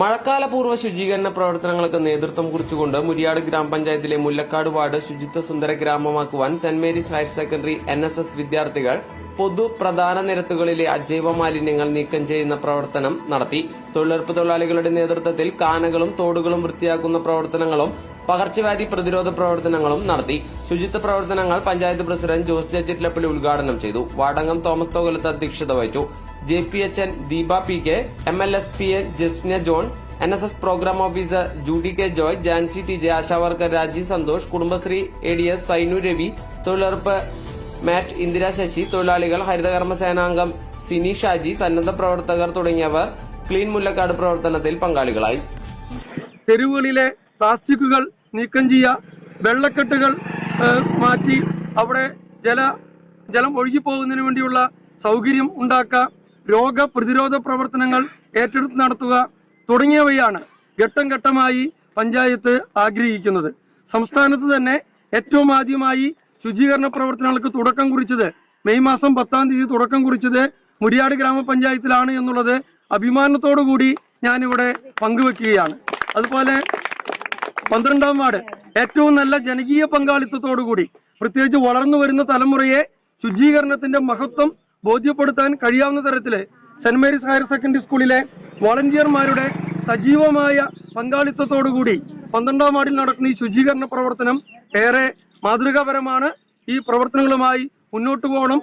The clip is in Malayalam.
മഴക്കാല പൂർവ ശുചീകരണ പ്രവർത്തനങ്ങൾക്ക് നേതൃത്വം കുറിച്ചുകൊണ്ട് മുരിയാട് ഗ്രാമപഞ്ചായത്തിലെ മുല്ലക്കാട് വാർഡ് ശുചിത്വ സുന്ദര ഗ്രാമമാക്കുവാൻ Saint Mary's higher secondary N S S വിദ്യാർത്ഥികൾ പൊതു പ്രധാന നിരത്തുകളിലെ അജൈവ മാലിന്യങ്ങൾ നീക്കം ചെയ്യുന്ന പ്രവർത്തനം നടത്തി. തൊഴിലുറപ്പ് തൊഴിലാളികളുടെ നേതൃത്വത്തിൽ കാനകളും തോടുകളും വൃത്തിയാക്കുന്ന പ്രവർത്തനങ്ങളും പകർച്ചവ്യാധി പ്രതിരോധ പ്രവർത്തനങ്ങളും നടത്തി. ശുചിത്വ പ്രവർത്തനങ്ങൾ പഞ്ചായത്ത് പ്രസിഡന്റ് ജോസ് ജെ ചിറ്റിലപ്പള്ളി ഉദ്ഘാടനം ചെയ്തു. വാടങ്ങം തോമസ് തോകലത്ത് അധ്യക്ഷത വഹിച്ചു. J P H N Deepa P K M L S P N Jasna John N S S programme officer Judy K Joy Jancy T J ASHA worker Rajeev Santhosh Kudumbashree A D S Sainu Ravi തൊഴിലുറപ്പ് മാറ്റ് ഇന്ദിര ശശി തൊഴിലാളികൾ ഹരിതകർമ്മ സേനാംഗം സിനി ഷാജി സന്നദ്ധ പ്രവർത്തകർ തുടങ്ങിയവർ ക്ലീൻ മുല്ലക്കാട് പ്രവർത്തനത്തിൽ പങ്കാളികളായി. തെരുവുകളിലെ പ്ലാസ്റ്റിക്കുകൾ നീക്കം ചെയ്യുക വെള്ളക്കെട്ടുകൾ മാറ്റി അവിടെ ജല ജലം ഒഴുകിപ്പോകുന്നതിന് വേണ്ടിയുള്ള സൗകര്യം ഉണ്ടാക്കുക രോഗപ്രതിരോധ പ്രവർത്തനങ്ങൾ ഏറ്റെടുത്ത് നടത്തുക തുടങ്ങിയവയാണ് ഘട്ടം ഘട്ടമായി പഞ്ചായത്ത് ആഗ്രഹിക്കുന്നത്. സംസ്ഥാനത്ത് തന്നെ ഏറ്റവും ആദ്യമായി ശുചീകരണ പ്രവർത്തനങ്ങൾക്ക് തുടക്കം കുറിച്ചത് മെയ് മാസം പത്താം തീയതി തുടക്കം കുറിച്ചത് മുരിയാട് ഗ്രാമപഞ്ചായത്തിലാണ് എന്നുള്ളത് അഭിമാനത്തോടു കൂടി ഞാനിവിടെ പങ്കുവെക്കുകയാണ്. അതുപോലെ പന്ത്രണ്ടാം വാർഡ് ഏറ്റവും നല്ല ജനകീയ പങ്കാളിത്തത്തോടു കൂടി പ്രത്യേകിച്ച് വളർന്നു വരുന്ന തലമുറയെ ശുചീകരണത്തിന്റെ മഹത്വം ബോധ്യപ്പെടുത്താൻ കഴിയാവുന്ന തരത്തിൽ സെന്റ് മേരീസ് ഹയർ സെക്കൻഡറി സ്കൂളിലെ വോളണ്ടിയർമാരുടെ സജീവമായ പങ്കാളിത്തത്തോടുകൂടി പന്ത്രണ്ടാം വാർഡിൽ നടക്കുന്ന ഈ ശുചീകരണ പ്രവർത്തനം ഏറെ മാതൃകാപരമാണ്. ഈ പ്രവർത്തനങ്ങളുമായി മുന്നോട്ട് പോകണം.